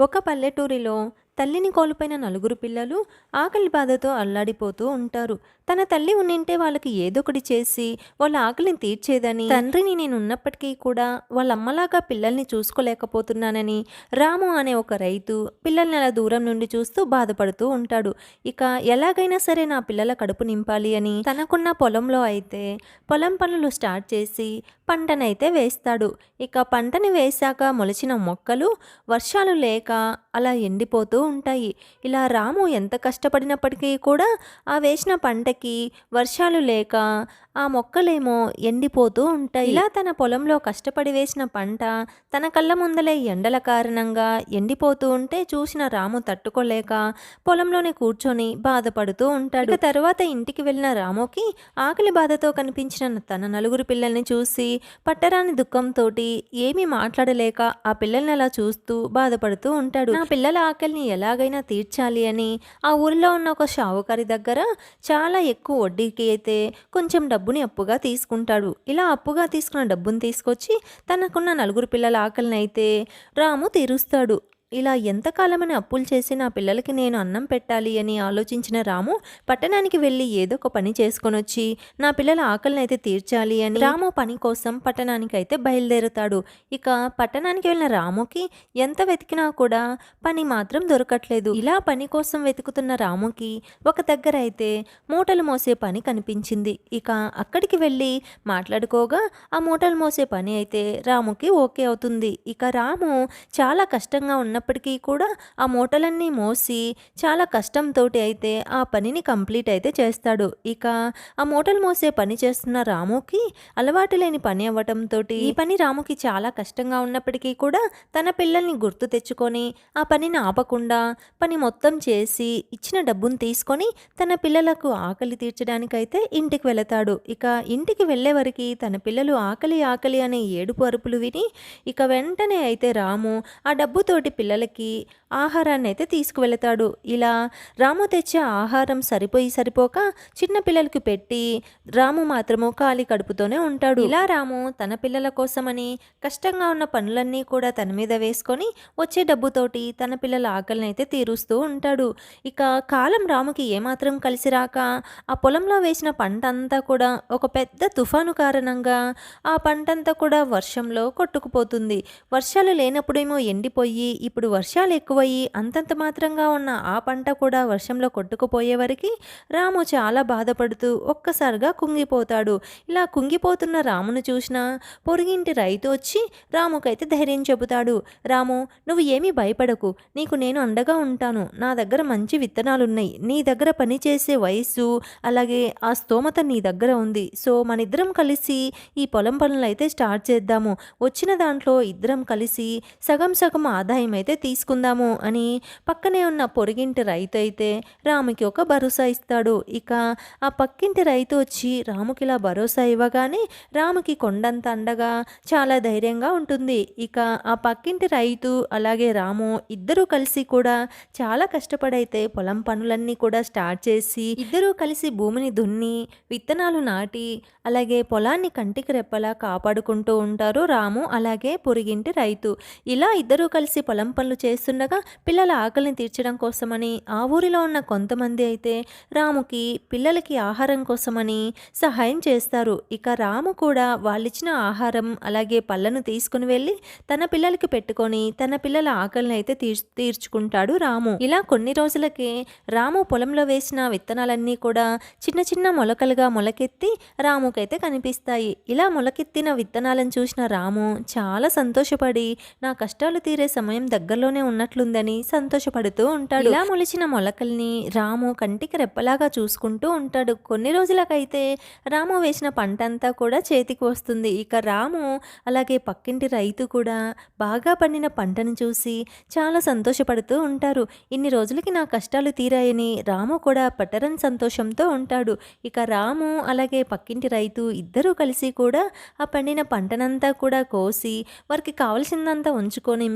ఒక పల్లెటూరిలో తల్లిని కోల్పోయిన నలుగురు పిల్లలు ఆకలి బాధతో అల్లాడిపోతూ ఉంటారు. తన తల్లి ఉన్నింటే వాళ్ళకి ఏదో ఒకటి చేసి వాళ్ళ ఆకలిని తీర్చేదని తండ్రిని నేను ఉన్నప్పటికీ కూడా వాళ్ళ అమ్మలాగా పిల్లల్ని చూసుకోలేకపోతున్నానని రాము అనే ఒక రైతు పిల్లల్ని అలా దూరం నుండి చూస్తూ బాధపడుతూ ఉంటాడు. ఇక ఎలాగైనా సరే నా పిల్లల కడుపు నింపాలి అని తనకున్న పొలంలో అయితే పొలం పనులు స్టార్ట్ చేసి పంటనైతే వేస్తాడు. ఇక పంటని వేశాక మొలిచిన మొక్కలు వర్షాలు లేక అలా ఎండిపోతూ ఉంటాయి. ఇలా రాము ఎంత కష్టపడినప్పటికీ కూడా ఆ వేసిన పంటకి వర్షాలు లేక ఆ మొక్కలేమో ఎండిపోతూ ఉంటాయి. ఇలా తన పొలంలో కష్టపడి వేసిన పంట తన కళ్ళ ముందలే ఎండల కారణంగా ఎండిపోతూ ఉంటే చూసిన రాము తట్టుకోలేక పొలంలోనే కూర్చొని బాధపడుతూ ఉంటాడు. తర్వాత ఇంటికి వెళ్ళిన రాముకి ఆకలి బాధతో కనిపించిన తన నలుగురు పిల్లల్ని చూసి పట్టరాని దుఃఖంతో ఏమీ మాట్లాడలేక ఆ పిల్లల్ని అలా చూస్తూ బాధపడుతూ ఉంటాడు. నా పిల్లల ఆకలిని ఎలాగైనా తీర్చాలి అని ఆ ఊరిలో ఉన్న ఒక షావుకారి దగ్గర చాలా ఎక్కువ వడ్డీకి అయితే కొంచెం డబ్బుని అప్పుగా తీసుకుంటాడు. ఇలా అప్పుగా తీసుకున్న డబ్బుని తీసుకొచ్చి తనకున్న నలుగురు పిల్లల ఆకలిని అయితే రాము తీరుస్తాడు. ఇలా ఎంతకాలమని అప్పులు చేసి నా పిల్లలకి నేను అన్నం పెట్టాలి అని ఆలోచించిన రాము పట్టణానికి వెళ్ళి ఏదో ఒక పని చేసుకొని వచ్చి నా పిల్లల ఆకలిని అయితే తీర్చాలి అని రాము పని కోసం పట్టణానికి అయితే బయలుదేరుతాడు. ఇక పట్టణానికి వెళ్ళిన రాముకి ఎంత వెతికినా కూడా పని మాత్రం దొరకట్లేదు. ఇలా పని కోసం వెతుకుతున్న రాముకి ఒక దగ్గర అయితే మూటలు మోసే పని కనిపించింది. ఇక అక్కడికి వెళ్ళి మాట్లాడుకోగా ఆ మూటలు మోసే పని అయితే రాముకి ఓకే అవుతుంది. ఇక రాము చాలా కష్టంగా ఉన్న ఉన్నప్పటికీ కూడా ఆ మూటలన్నీ మోసి చాలా కష్టంతో అయితే ఆ పనిని కంప్లీట్ అయితే చేస్తాడు. ఇక ఆ మూటలు మోసే పని చేస్తున్న రాముకి అలవాటు లేని పని అవ్వటంతో ఈ పని రాముకి చాలా కష్టంగా ఉన్నప్పటికీ కూడా తన పిల్లల్ని గుర్తు తెచ్చుకొని ఆ పనిని ఆపకుండా పని మొత్తం చేసి ఇచ్చిన డబ్బును తీసుకొని తన పిల్లలకు ఆకలి తీర్చడానికైతే ఇంటికి వెళతాడు. ఇక ఇంటికి వెళ్ళే వరకు తన పిల్లలు ఆకలి ఆకలి అనే ఏడుపు అరుపులు విని ఇక వెంటనే అయితే రాము ఆ డబ్బుతోటి పిల్లలకి ఆహారాన్ని అయితే తీసుకువెళతాడు. ఇలా రాము తెచ్చే ఆహారం సరిపోయి సరిపోక చిన్న పిల్లలకు పెట్టి రాము మాత్రము ఖాళీ కడుపుతోనే ఉంటాడు. ఇలా రాము తన పిల్లల కోసమని కష్టంగా ఉన్న పనులన్నీ కూడా తన మీద వేసుకొని వచ్చే డబ్బుతోటి తన పిల్లల ఆకలిని అయితే తీరుస్తూ ఉంటాడు. ఇక కాలం రాముకి ఏమాత్రం కలిసి రాక ఆ పొలంలో వేసిన పంట అంతా కూడా ఒక పెద్ద తుఫాను కారణంగా ఆ పంటంతా కూడా వర్షంలో కొట్టుకుపోతుంది. వర్షాలు లేనప్పుడేమో ఎండిపోయి ఇప్పుడు ఇప్పుడు వర్షాలు ఎక్కువయ్యి అంతంత మాత్రంగా ఉన్న ఆ పంట కూడా వర్షంలో కొట్టుకుపోయే వరకు రాము చాలా బాధపడుతూ ఒక్కసారిగా కుంగిపోతాడు. ఇలా కుంగిపోతున్న రామును చూసిన పొరుగింటి రైతు వచ్చి రాముకైతే ధైర్యం చెబుతాడు. రాము నువ్వు ఏమీ భయపడకు. నీకు నేను అండగా ఉంటాను. నా దగ్గర మంచి విత్తనాలున్నాయి. నీ దగ్గర పనిచేసే వయస్సు అలాగే ఆ స్తోమత నీ దగ్గర ఉంది. సో మనిద్దరం కలిసి ఈ పొలం పనులు అయితే స్టార్ట్ చేద్దాము. వచ్చిన దాంట్లో ఇద్దరం కలిసి సగం సగం ఆదాయం అయితే తీసుకుందాము అని పక్కనే ఉన్న పొరుగింటి రైతు అయితే రాముకి ఒక భరోసా ఇస్తాడు. ఇక ఆ పక్కింటి రైతు వచ్చి రాముకి ఇలా భరోసా ఇవ్వగానే రాముకి కొండంత అండగా చాలా ధైర్యంగా ఉంటుంది. ఇక ఆ పక్కింటి రైతు అలాగే రాము ఇద్దరూ కలిసి కూడా చాలా కష్టపడైతే పొలం పనులన్నీ కూడా స్టార్ట్ చేసి ఇద్దరూ కలిసి భూమిని దున్ని విత్తనాలు నాటి అలాగే పొలాన్ని కంటికి రెప్పలా కాపాడుకుంటూ ఉంటారు రాము అలాగే పొరిగింటి రైతు. ఇలా ఇద్దరూ కలిసి పొలం పనులు చేస్తుండగా పిల్లల ఆకలిని తీర్చడం కోసమని ఆ ఊరిలో ఉన్న కొంతమంది అయితే రాముకి పిల్లలకి ఆహారం కోసమని సహాయం చేస్తారు. ఇక రాము కూడా వాళ్ళిచ్చిన ఆహారం అలాగే పళ్ళను తీసుకుని వెళ్ళి తన పిల్లలకి పెట్టుకొని తన పిల్లల ఆకలిని అయితే తీర్చు తీర్చుకుంటాడు రాము. ఇలా కొన్ని రోజులకే రాము పొలంలో వేసిన విత్తనాలన్నీ కూడా చిన్న చిన్న మొలకలుగా మొలకెత్తి రాముకైతే కనిపిస్తాయి. ఇలా మొలకెత్తిన విత్తనాలను చూసిన రాము చాలా సంతోషపడి నా కష్టాలు తీరే సమయం దగ్గర దగ్గరలోనే ఉన్నట్లుందని సంతోషపడుతూ ఉంటాడు. ఇలా మొలిచిన మొలకల్ని రాము కంటికి రెప్పలాగా చూసుకుంటూ ఉంటాడు. కొన్ని రోజులకైతే రాము వేసిన పంట అంతా కూడా చేతికి వస్తుంది. ఇక రాము అలాగే పక్కింటి రైతు కూడా బాగా పండిన పంటను చూసి చాలా సంతోషపడుతూ ఉంటారు. ఇన్ని రోజులకి నా కష్టాలు తీరాయని రాము కూడా పట్టరని సంతోషంతో ఉంటాడు. ఇక రాము అలాగే పక్కింటి రైతు ఇద్దరూ కలిసి కూడా ఆ పండిన పంటనంతా కూడా కోసి వారికి కావలసిందంతా ఉంచుకొని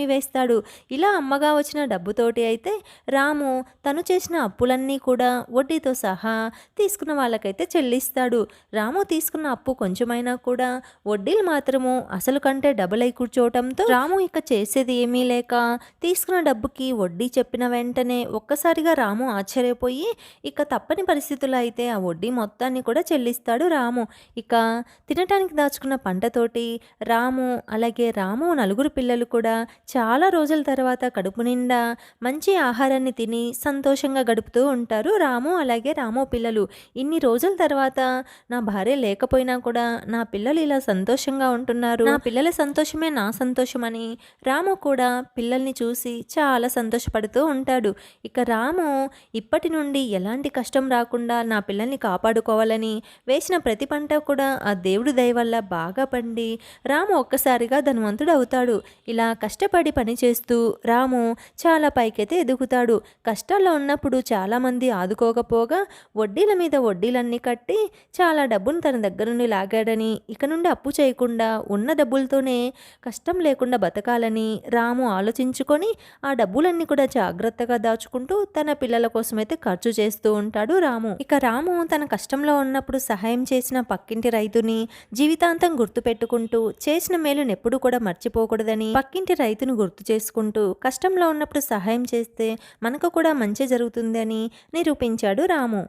మిగతాదైతే అమ్మివేస్తాడు ఇలా అమ్మగా వచ్చిన డబ్బుతోటి అయితే రాము తను చేసిన అప్పులన్నీ కూడా వడ్డీతో సహా తీసుకున్న వాళ్ళకైతే చెల్లిస్తాడు. రాము తీసుకున్న అప్పు కొంచెమైనా కూడా వడ్డీలు మాత్రము అసలు కంటే డబుల్ అయి కూర్చోవటంతో రాము ఇక చేసేది ఏమీ లేక తీసుకున్న డబ్బుకి వడ్డీ చెప్పిన వెంటనే ఒక్కసారిగా రాము ఆశ్చర్యపోయి ఇక తప్పని పరిస్థితుల్లో అయితే ఆ వడ్డీ మొత్తాన్ని కూడా చెల్లిస్తాడు రాము. ఇక తినటానికి దాచుకున్న పంటతోటి రాము అలాగే రాము నలుగురు పిల్లలు కూడా చాలా రోజుల తర్వాత కడుపు నిండా మంచి ఆహారాన్ని తిని సంతోషంగా గడుపుతూ ఉంటారు రాము అలాగే రాము పిల్లలు. ఇన్ని రోజుల తర్వాత నా భార్య లేకపోయినా కూడా నా పిల్లలు ఇలా సంతోషంగా ఉంటున్నారు. నా పిల్లల సంతోషమే నా సంతోషమని రాము కూడా పిల్లల్ని చూసి చాలా సంతోషపడుతూ ఉంటాడు. ఇక రాము ఇప్పటి నుండి ఎలాంటి కష్టం రాకుండా నా పిల్లల్ని కాపాడుకోవాలని వేసిన ప్రతి పంట కూడా ఆ దేవుడి దయ వల్ల బాగా పండి రాము ఒక్కసారిగా ధనవంతుడు అవుతాడు. ఇలా కష్టపడి పని చేస్తూ రాము చాలా పైకైతే ఎదుగుతాడు. కష్టాల్లో ఉన్నప్పుడు చాలామంది ఆదుకోకపోగా వడ్డీల మీద వడ్డీలన్నీ కట్టి చాలా డబ్బును తన దగ్గర నుండి లాగాడని ఇక నుండి అప్పు చేయకుండా ఉన్న డబ్బులతోనే కష్టం లేకుండా బతకాలని రాము ఆలోచించుకొని ఆ డబ్బులన్నీ కూడా జాగ్రత్తగా దాచుకుంటూ తన పిల్లల కోసమైతే ఖర్చు చేస్తూ ఉంటాడు రాము. ఇక రాము తన కష్టంలో ఉన్నప్పుడు సహాయం చేసిన పక్కింటి రైతుని జీవితాంతం గుర్తుపెట్టుకుంటూ చేసిన మేలును కూడా మర్చిపోకూడదని పక్కింటి రైతును గుర్తు చేసుకుంటూ కష్టంలో ఉన్నప్పుడు సహాయం చేస్తే మనకు కూడా మంచి జరుగుతుందని నిరూపించాడు రాము.